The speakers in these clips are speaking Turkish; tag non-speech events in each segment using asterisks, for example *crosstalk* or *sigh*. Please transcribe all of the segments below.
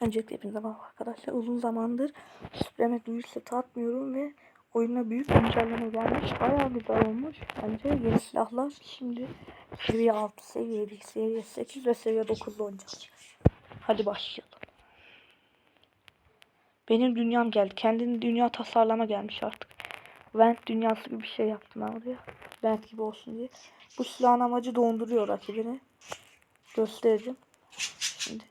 Öncelikle hepinize merhaba arkadaşlar. Uzun zamandır Supreme Duelist'e atmıyorum ve oyuna büyük güncelleme gelmiş. Bayağı güzel olmuş. Bence yeni silahlar şimdi seviye 6, seviye 7, seviye 8 ve seviye 9'da oynayacağız. Hadi başlayalım. Benim dünyam geldi. Kendini dünya tasarlama gelmiş artık. Vent dünyası gibi bir şey yaptım ben oraya. Vent gibi olsun diye. Bu silahın amacı donduruyor rakibini. Göstereceğim. Şimdi.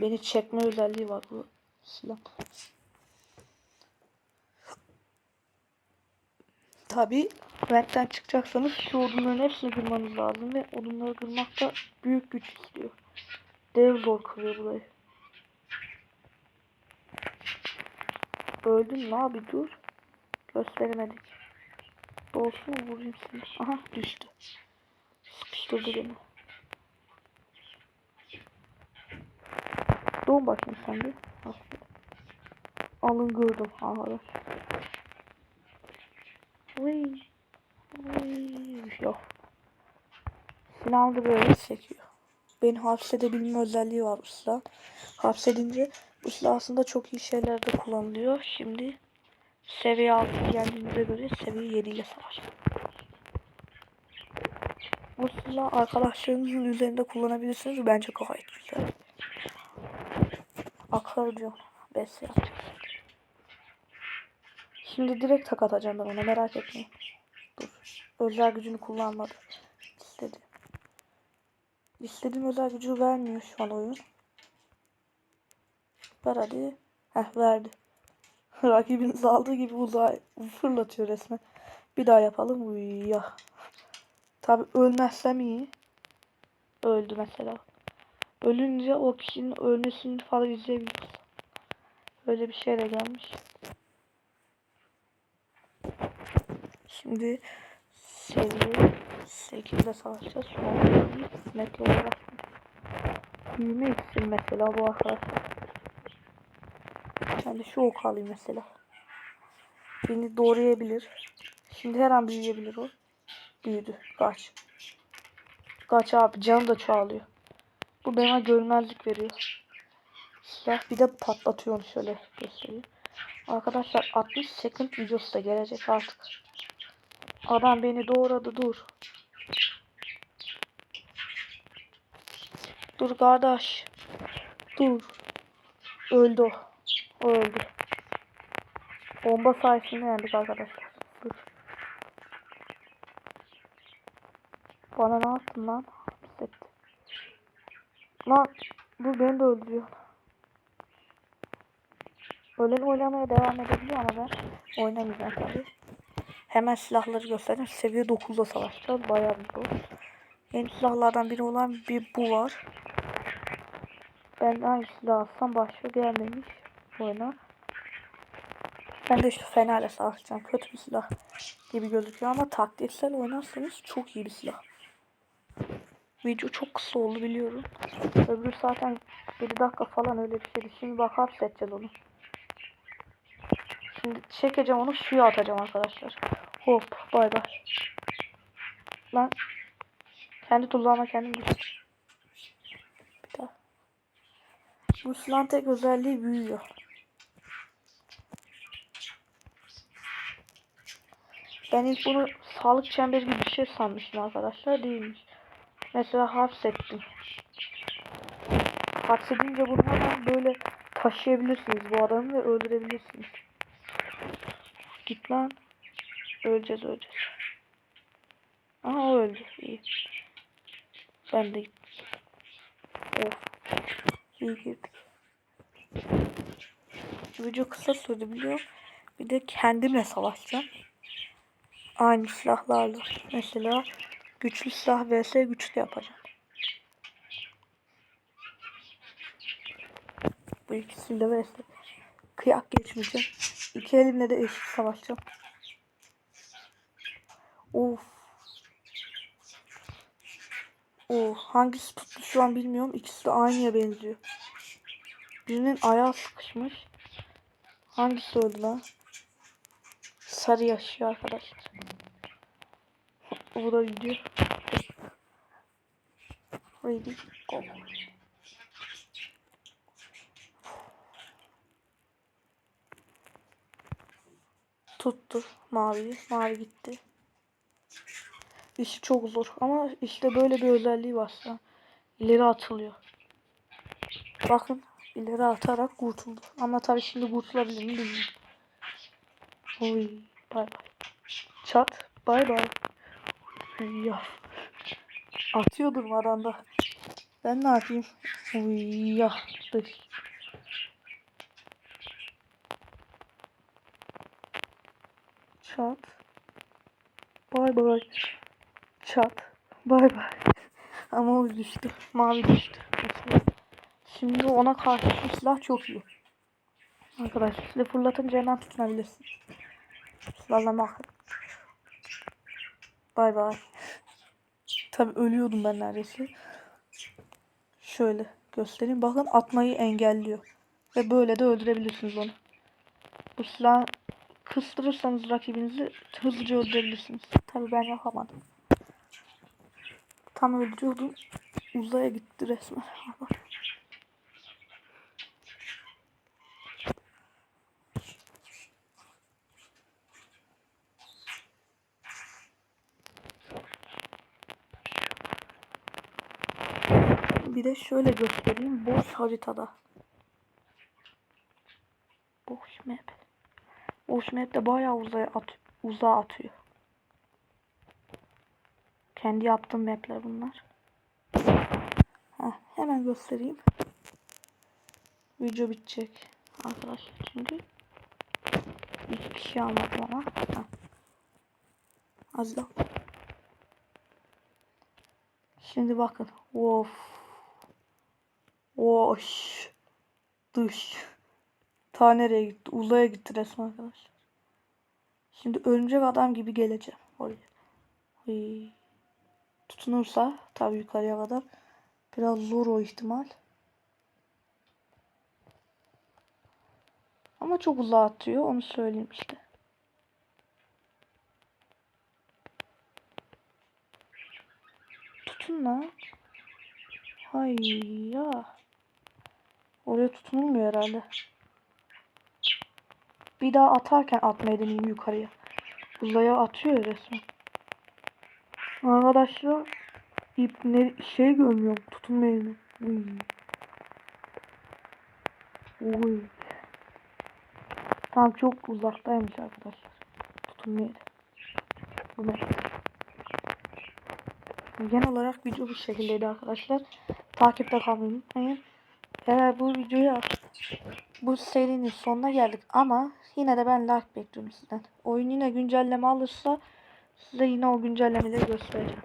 Beni çekme özelliği var bu silah. Tabi Vent'ten çıkacaksanız şu odunların hepsini kırmanız lazım ve odunları kırmak da büyük güç istiyor. Dev zor kırıyor burayı. Öldün mü abi dur. Gösteremedik. Dolsun vurayım seni? Aha düştü. Sıkıştırdı beni. Doğun bakayım sen bir. Alın gördüm arkadaş. Vıy. Vıy. Yok. Silahını da böyle çekiyor. Beni hapsedebilme özelliği var bu silah. Hapsedince bu silah aslında çok iyi şeylerde kullanılıyor. Şimdi seviye 6 geldiğimize göre seviye 7 ile savaşalım. Bu silah arkadaşlarınızın üzerinde kullanabilirsiniz. Bence gayet güzel. Akarcı. Bes yapacağız. Şimdi direkt tak atacağım ben ona merak etmeyin. Dur. Özel gücünü kullanmadı. İstedi. İstediğim özel gücü vermiyor şu an oyun. Ver hadi. Heh verdi. *laughs* Rakibiniz aldığı gibi uzağa fırlatıyor resmen. Bir daha yapalım. Uy ya. Tabi ölmezsem iyi. Öldü mesela. Ölünce o kişinin ölmesini falan izleyebiliriz. Öyle bir şey de gelmiş. Şimdi seviye 8'de savaşacağız. Bir metre olarak. Büyüme iksir mesela bu arkadaşlar. De şu ok alayım mesela. Beni doğrayabilir. Şimdi her an büyüyebilir o. Büyüdü. Kaç. Kaç abi. Canı da çoğalıyor. Bu bana görmezlik veriyor. Silah bir de patlatıyor onu şöyle göstereyim. Arkadaşlar 60 second videosu da gelecek artık. Adam beni doğradı dur. Dur kardeş. Dur. Öldü o. O öldü. Bomba sayesinde yendik arkadaşlar. Dur. Bana ne yaptın lan? Hissetti. Bu beni de öldürüyor. Ölen oynamaya devam edebiliyor ama ben oynamayacağım tabii. Hemen silahları göstereyim. Seviye 9'da savaşacağız. Bayağı bir zor. Yeni silahlardan biri olan bir bu var. Ben hangi silah alsam başlıyor gelmemiş oyuna. Ben de şu fenerle savaşacağım. Kötü bir silah gibi gözüküyor ama taktiksel oynarsanız çok iyi bir silah. Video çok kısa oldu biliyorum. Öbürü zaten 1 dakika falan öyle bir şeydi. Şimdi bak hapsedeceğiz onu. Şimdi çekeceğim onu suya atacağım arkadaşlar. Hop bay bay. Lan kendi tuzağıma kendim düştüm. Bir daha. Bu silahın tek özelliği büyüyor. Ben ilk bunu sağlık çemberi gibi bir şey sanmıştım arkadaşlar. Değilmiş. Mesela hapsettim. Hapsedince bunu hemen böyle taşıyabilirsiniz bu adamı ve öldürebilirsiniz. Git lan. Öleceğiz öleceğiz. Aha o öldü. İyi. Ben de gittim. Of. İyi girdik. Video kısa sürdü biliyorum. Bir de kendimle savaşacağım. Aynı silahlarla. Mesela güçlü silah vs güçlü yapacağım. Bu ikisiyle vs. Kıyak geçmeyeceğim. İki elimle de eşit savaşacağım. Of. Oh, hangisi tuttu şu an bilmiyorum. İkisi de aynıya benziyor. Birinin ayağı sıkışmış. Hangisi öldü lan? Sarı yaşıyor arkadaşlar. Bu da gidiyor. Haydi. Go. Tuttu maviyi. Mavi gitti. İşi çok zor ama işte böyle bir özelliği var. İleri atılıyor. Bakın ileri atarak kurtuldu. Ama tabii şimdi kurtulabilir mi bilmiyorum. Oy bay bay. Çat bay bay. Ya. Atıyor durmadan da. Ben ne yapayım? Ya. Çat. Bay bay. Çat. Bay bay. Ama o düştü. Mavi düştü. Şimdi ona karşı şu silah çok iyi. Arkadaşlar size fırlatınca hemen tutunabilirsiniz. Silahla bakın. Bay bay. Tabi ölüyordum ben neredeyse. Şöyle göstereyim. Bakın atmayı engelliyor. Ve böyle de öldürebilirsiniz onu. Bu silah kıstırırsanız rakibinizi hızlıca öldürebilirsiniz. Tabi ben yapamadım. Tam öldürüyordum. Uzaya gitti resmen. *laughs* Bir de şöyle göstereyim. Boş haritada. Boş map. Boş map de bayağı uzaya at uzağa atıyor. Kendi yaptığım mapler bunlar. Heh, hemen göstereyim. Video bitecek arkadaşlar çünkü. İki kişi almadım ama. Heh. Az daha. Şimdi bakın. Of. Oş. Dış. Ta nereye gitti? Uzaya gitti resmen arkadaşlar. Şimdi örümcek adam gibi geleceğim oraya. Hıy. Tutunursa tabii yukarıya kadar biraz zor o ihtimal. Ama çok uzağa atıyor onu söyleyeyim işte. Tutun lan. Hay ya. Oraya tutunulmuyor herhalde. Bir daha atarken atmayı deneyeyim yukarıya. Uzaya atıyor resmen. Arkadaşlar ip ne şey görmüyorum tutunmayı. Uy. Uy. Tam çok uzaktaymış arkadaşlar. Tutunmayı. Bu ne? Genel olarak video bu şekildeydi arkadaşlar. Takipte kalmayı unutmayın. Eğer bu videoya bu serinin sonuna geldik ama yine de ben like bekliyorum sizden. Oyun yine güncelleme alırsa size yine o güncellemeleri göstereceğim.